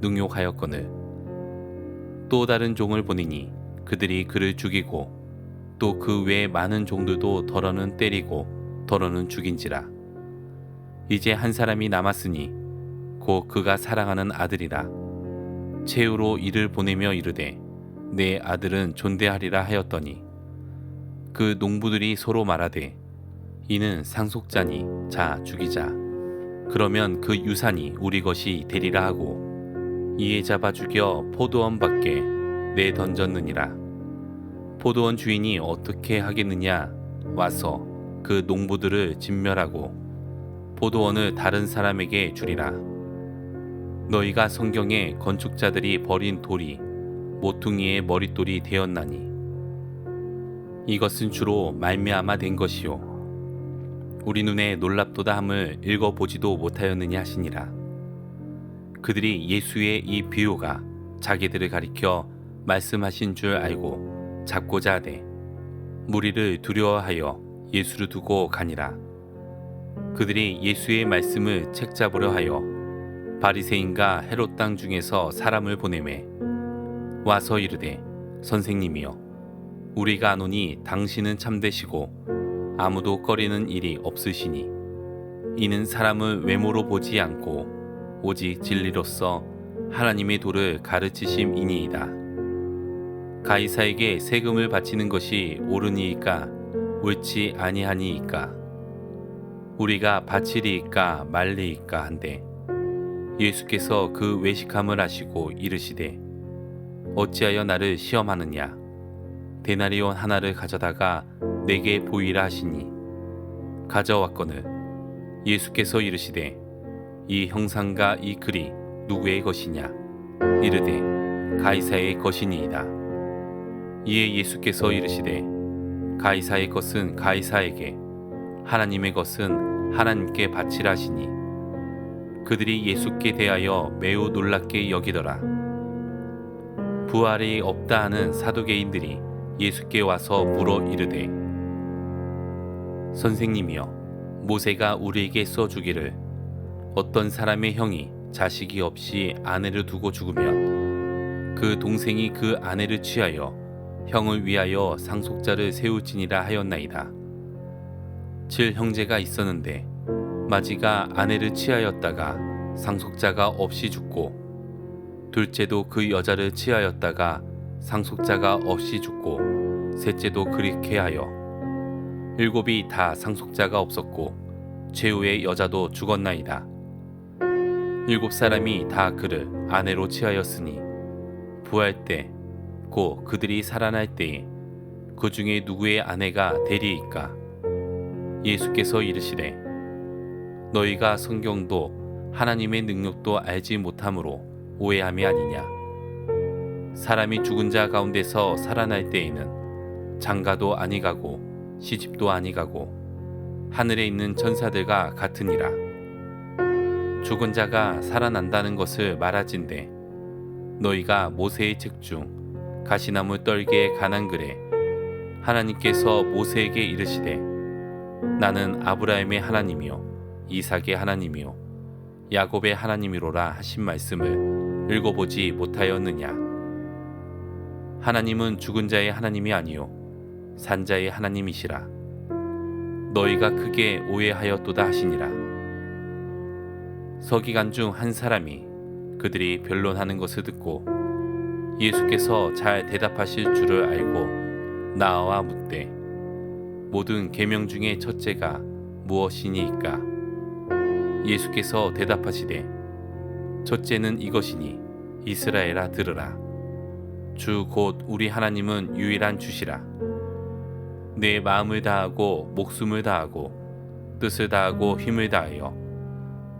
능욕하였거늘. 또 다른 종을 보내니 그들이 그를 죽이고 또 그 외에 많은 종들도 덜어는 때리고 덜어는 죽인지라. 이제 한 사람이 남았으니 곧 그가 사랑하는 아들이라. 최후로 이를 보내며 이르되 내 아들은 존대하리라 하였더니. 그 농부들이 서로 말하되 이는 상속자니 자 죽이자. 그러면 그 유산이 우리 것이 되리라 하고 이에 잡아 죽여 포도원 밖에 내 던졌느니라. 포도원 주인이 어떻게 하겠느냐? 와서 그 농부들을 진멸하고 포도원을 다른 사람에게 주리라. 너희가 성경에 건축자들이 버린 돌이 모퉁이의 머릿돌이 되었나니. 이것은 주로 말미암아 된 것이요. 우리 눈에 놀랍도다 함을 읽어보지도 못하였느냐 하시니라 그들이 예수의 이 비유가 자기들을 가리켜 말씀하신 줄 알고 잡고자 하되 무리를 두려워하여 예수를 두고 가니라. 그들이 예수의 말씀을 책잡으려 하여 바리새인과 헤롯 땅 중에서 사람을 보내매 와서 이르되 선생님이여 우리가 아노니 당신은 참되시고 아무도 꺼리는 일이 없으시니 이는 사람을 외모로 보지 않고 오직 진리로서 하나님의 도를 가르치심이니이다. 가이사에게 세금을 바치는 것이 옳으니이까 옳지 아니하니이까? 우리가 바치리이까 말리이까 한데 예수께서 그 외식함을 하시고 이르시되 어찌하여 나를 시험하느냐? 데나리온 하나를 가져다가 내게 보이라 하시니. 가져왔거늘 예수께서 이르시되 이 형상과 이 글이 누구의 것이냐? 이르되 가이사의 것이니이다. 이에 예수께서 이르시되 가이사의 것은 가이사에게 하나님의 것은 하나님께 바치라 하시니 그들이 예수께 대하여 매우 놀랍게 여기더라. 부활이 없다 하는 사두개인들이 예수께 와서 물어 이르되 선생님이여 모세가 우리에게 써 주기를 어떤 사람의 형이 자식이 없이 아내를 두고 죽으면 그 동생이 그 아내를 취하여 형을 위하여 상속자를 세우지니라 하였나이다. 칠 형제가 있었는데 마지가 아내를 취하였다가 상속자가 없이 죽고 둘째도 그 여자를 취하였다가 상속자가 없이 죽고 셋째도 그렇게 하여 일곱이 다 상속자가 없었고 최후의 여자도 죽었나이다. 일곱 사람이 다 그를 아내로 취하였으니 부활 때 곧 그들이 살아날 때에 그 중에 누구의 아내가 되리이까? 예수께서 이르시되 너희가 성경도 하나님의 능력도 알지 못함으로 오해함이 아니냐? 사람이 죽은 자 가운데서 살아날 때에는 장가도 아니가고 시집도 아니가고 하늘에 있는 천사들과 같으니라 죽은 자가 살아난다는 것을 말하진대. 너희가 모세의 책중 가시나무 떨기에 관한 글에 하나님께서 모세에게 이르시되 나는 아브라함의 하나님이요 이삭의 하나님이요 야곱의 하나님이로라 하신 말씀을 읽어보지 못하였느냐? 하나님은 죽은 자의 하나님이 아니요 산자의 하나님이시라. 너희가 크게 오해하였도다 하시니라 서기관 중 한 사람이 그들이 변론하는 것을 듣고 예수께서 잘 대답하실 줄을 알고 나와 묻되 모든 계명 중에 첫째가 무엇이니이까? 예수께서 대답하시되 첫째는 이것이니 이스라엘아 들으라. 주 곧 우리 하나님은 유일한 주시라. 내 마음을 다하고 목숨을 다하고 뜻을 다하고 힘을 다하여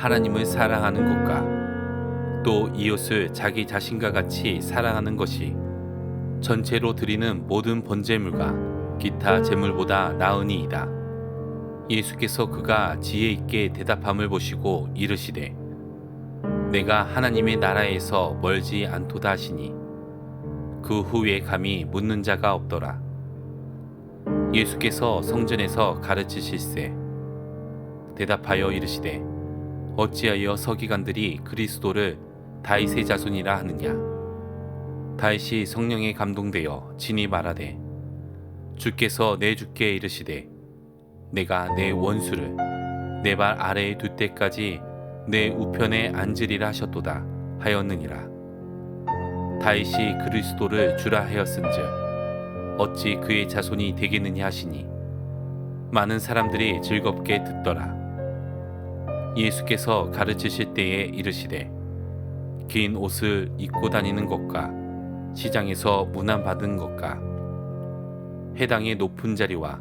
하나님을 사랑하는 것과 또 이웃을 자기 자신과 같이 사랑하는 것이 전체로 드리는 모든 번제물과 기타 제물보다 나으니이다. 예수께서 그가 지혜 있게 대답함을 보시고 이르시되 내가 하나님의 나라에서 멀지 않도다 하시니 그 후에 감히 묻는 자가 없더라. 예수께서 성전에서 가르치실세 대답하여 이르시되 어찌하여 서기관들이 그리스도를 다윗의 자손이라 하느냐? 다윗이 성령에 감동되어 진이 말하되 주께서 내 주께 이르시되 내가 내 원수를 내 발 아래에 둘 때까지 내 우편에 앉으리라 하셨도다 하였느니라. 다윗이 그리스도를 주라 하였은즉 어찌 그의 자손이 되겠느냐 하시니? 많은 사람들이 즐겁게 듣더라 예수께서 가르치실 때에 이르시되 긴 옷을 입고 다니는 것과 시장에서 문안 받은 것과 해당의 높은 자리와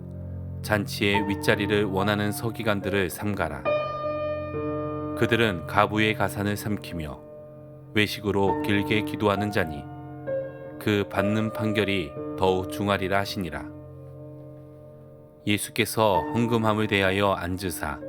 잔치의 윗자리를 원하는 서기관들을 삼가라. 그들은 가부의 가산을 삼키며 외식으로 길게 기도하는 자니 그 받는 판결이 더욱 중하리라 하시니라. 예수께서 헌금함을 대하여 앉으사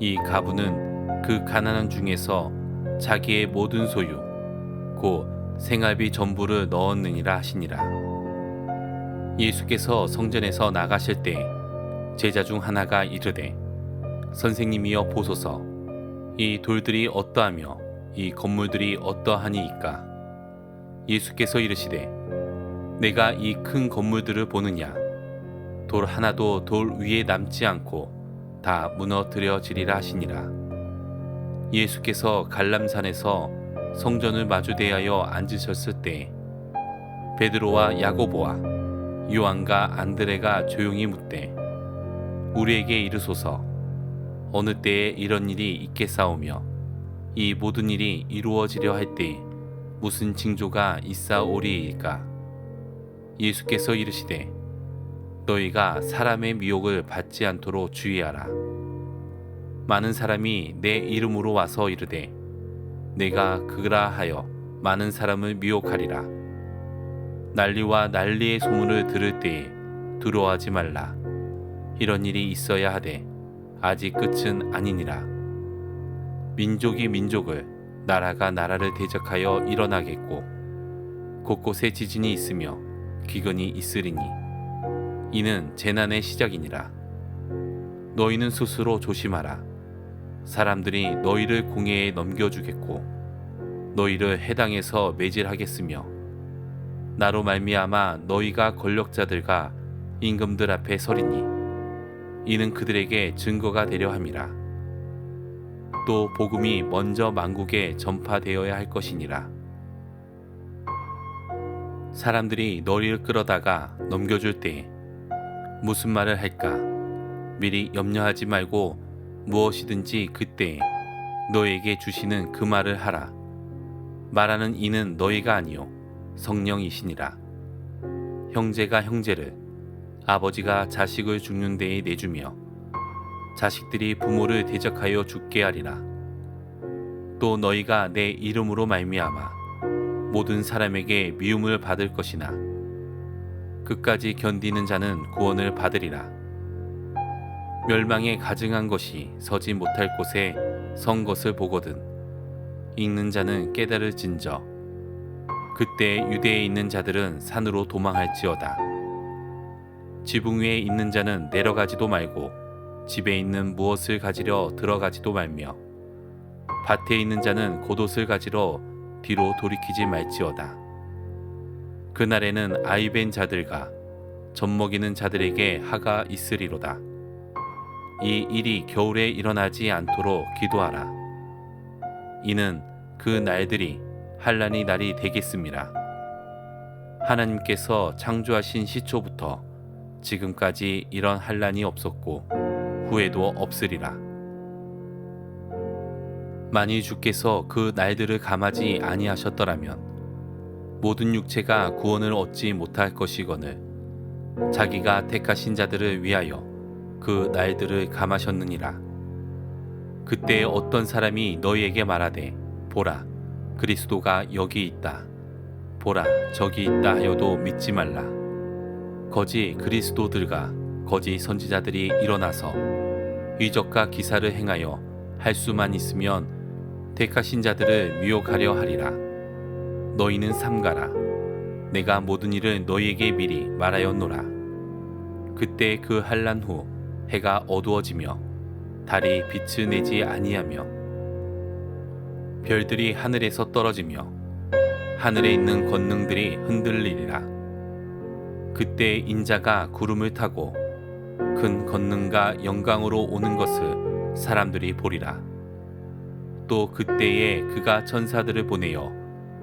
이 가부는 그 가난한 중에서 자기의 모든 소유 곧 생활비 전부를 넣었느니라 하시니라. 예수께서 성전에서 나가실 때 제자 중 하나가 이르되 선생님이여 보소서. 이 돌들이 어떠하며 이 건물들이 어떠하니이까? 예수께서 이르시되 내가 이 큰 건물들을 보느냐? 돌 하나도 돌 위에 남지 않고 다 무너뜨려지리라 하시니라. 예수께서 갈람산에서 성전을 마주 대하여 앉으셨을 때 베드로와 야고보와 요한과 안드레가 조용히 묻되 우리에게 이르소서. 어느 때에 이런 일이 있겠사오며 이 모든 일이 이루어지려 할 때에 무슨 징조가 있사오리이까? 예수께서 이르시되 너희가 사람의 미혹을 받지 않도록 주의하라. 많은 사람이 내 이름으로 와서 이르되 내가 그라 하여 많은 사람을 미혹하리라. 난리와 난리의 소문을 들을 때에 두려워하지 말라. 이런 일이 있어야 하되 아직 끝은 아니니라. 민족이 민족을 나라가 나라를 대적하여 일어나겠고 곳곳에 지진이 있으며 기근이 있으리니 이는 재난의 시작이니라. 너희는 스스로 조심하라. 사람들이 너희를 공회에 넘겨주겠고 너희를 해당에서 매질하겠으며 나로 말미암아 너희가 권력자들과 임금들 앞에 서리니 이는 그들에게 증거가 되려 함이라. 또 복음이 먼저 만국에 전파되어야 할 것이니라. 사람들이 너희를 끌어다가 넘겨줄 때 무슨 말을 할까 미리 염려하지 말고 무엇이든지 그때 너에게 주시는 그 말을 하라. 말하는 이는 너희가 아니요 성령이시니라. 형제가 형제를 아버지가 자식을 죽는 데에 내주며 자식들이 부모를 대적하여 죽게 하리라. 또 너희가 내 이름으로 말미암아 모든 사람에게 미움을 받을 것이나 끝까지 견디는 자는 구원을 받으리라. 멸망에 가증한 것이 서지 못할 곳에 선 것을 보거든 읽는 자는 깨달을 진저 그때 유대에 있는 자들은 산으로 도망할지어다. 지붕 위에 있는 자는 내려가지도 말고 집에 있는 무엇을 가지려 들어가지도 말며 밭에 있는 자는 겉옷을 가지러 뒤로 돌이키지 말지어다. 그날에는 아이벤 자들과 젖먹이는 자들에게 하가 있으리로다. 이 일이 겨울에 일어나지 않도록 기도하라. 이는 그 날들이 한란이 날이 되겠습니다. 하나님께서 창조하신 시초부터 지금까지 이런 한란이 없었고 후에도 없으리라. 만일 주께서 그 날들을 감하지 아니하셨더라면 모든 육체가 구원을 얻지 못할 것이거늘 자기가 택하신 자들을 위하여 그 날들을 감하셨느니라. 그때 어떤 사람이 너희에게 말하되 보라 그리스도가 여기 있다. 보라 저기 있다 하여도 믿지 말라. 거지 그리스도들과 거지 선지자들이 일어나서 위적과 기사를 행하여 할 수만 있으면 택하신 자들을 미혹하려 하리라. 너희는 삼가라. 내가 모든 일을 너희에게 미리 말하였노라. 그때 그 한란 후 해가 어두워지며 달이 빛을 내지 아니하며 별들이 하늘에서 떨어지며 하늘에 있는 권능들이 흔들리리라. 그때 인자가 구름을 타고 큰 권능과 영광으로 오는 것을 사람들이 보리라. 또 그때에 그가 천사들을 보내어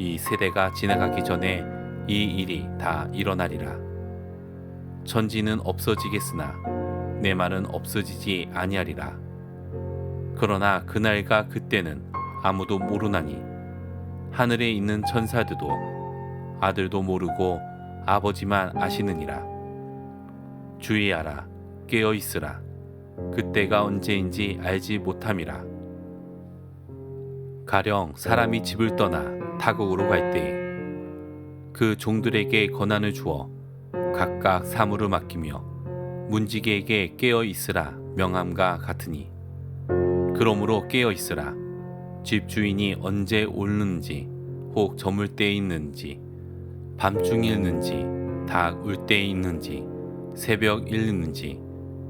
이 세대가 지나가기 전에 이 일이 다 일어나리라. 천지는 없어지겠으나 내 말은 없어지지 아니하리라. 그러나 그날과 그때는 아무도 모르나니 하늘에 있는 천사들도 아들도 모르고 아버지만 아시느니라. 주의하라. 깨어 있으라. 그때가 언제인지 알지 못함이라. 가령 사람이 집을 떠나 타국으로 갈 때에 그 종들에게 권한을 주어 각각 사물을 맡기며 문지기에게 깨어 있으라 명함과 같으니 그러므로 깨어 있으라 집 주인이 언제 오는지 혹 저물 때에 있는지 밤중에 있는지 닭울 때에 있는지 새벽 읽는지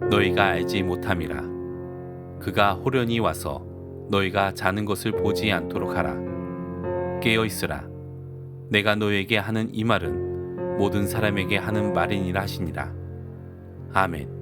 너희가 알지 못함이라. 그가 호련히 와서 너희가 자는 것을 보지 않도록 하라. 깨어 있으라. 내가 너에게 하는 이 말은 모든 사람에게 하는 말이니라 하시니라. 아멘.